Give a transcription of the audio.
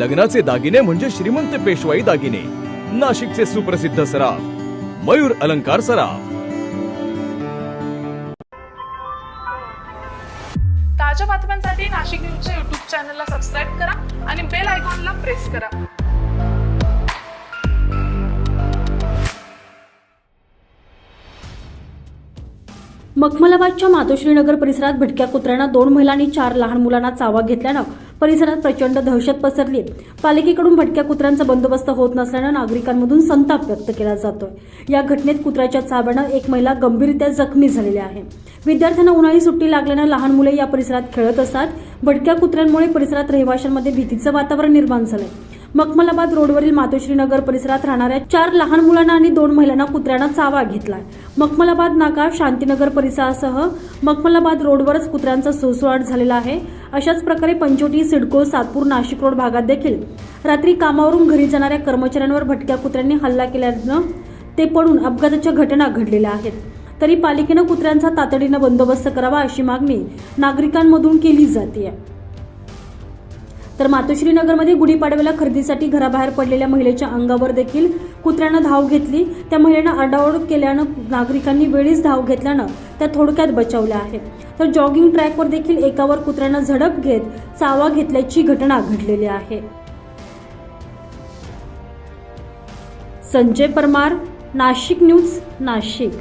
लग्नाचे दागिने म्हणजे श्रीमंत पेशवाई दागिने. नाशिकचे सुप्रसिद्ध सराफ मयूर अलंकार सराफ. ताज्या बातम्यांसाठी नाशिक न्यूजच्या युट्यूब चॅनलला सबस्क्राईब करा आणि बेल आयकॉनला प्रेस करा. मखमलाबादच्या मातोश्रीनगर परिसरात भटक्या कुत्र्यांना दोन महिलांनी चार लहान मुलांना चावा घेतल्यानं परिसरात प्रचंड दहशत पसरली पालिकेकडून भटक्या कुत्र्यांचा बंदोबस्त होत नसल्यानं नागरिकांमधून संताप व्यक्त केला जातोय. या घटनेत कुत्र्याच्या चाब्यानं एक महिला गंभीररित्या जखमी झालेली आहे. विद्यार्थ्यांना उन्हाळी सुट्टी लागल्यानं लहान मुले या परिसरात खेळत असतात. भटक्या कुत्र्यांमुळे परिसरात रहिवाशांमध्ये भीतीचं वातावरण निर्माण झालंय. मखमलाबाद रोडवरील मातोश्रीनगर परिसरात राहणाऱ्या चार लहान मुलांना आणि दोन महिलांना कुत्र्यांना चावा घेतलाय. मखमलाबाद नाका शांतीनगर परिसरासह मखमलाबाद रोडवरच कुत्र्यांचा सुळसुळाट झालेला आहे. अशाच प्रकारे पंचोटी सिडको सातपूर नाशिक रोड भागात देखील रात्री कामावरून घरी जाणाऱ्या कर्मचाऱ्यांवर भटक्या कुत्र्यांनी हल्ला केल्यानं ते पडून अपघाताच्या घटना घडलेल्या आहेत. तरी पालिकेनं कुत्र्यांचा तातडीनं बंदोबस्त करावा अशी मागणी नागरिकांमधून केली जाते तर मातोश्री नगरमध्ये गुढीपाडव्याला खरेदीसाठी घराबाहेर पडलेल्या महिलेच्या अंगावर देखील कुत्र्यानं धाव घेतली. त्या महिलेनं आडाओड केल्यानं नागरिकांनी वेळीच धाव घेतल्यानं त्या थोडक्यात बचावल्या आहेत. तर जॉगिंग ट्रॅकवर देखील एकावर कुत्र्यानं झडप घेत चावा घेतल्याची घटना घडलेली आहे. संजय परमार नाशिक न्यूज नाशिक.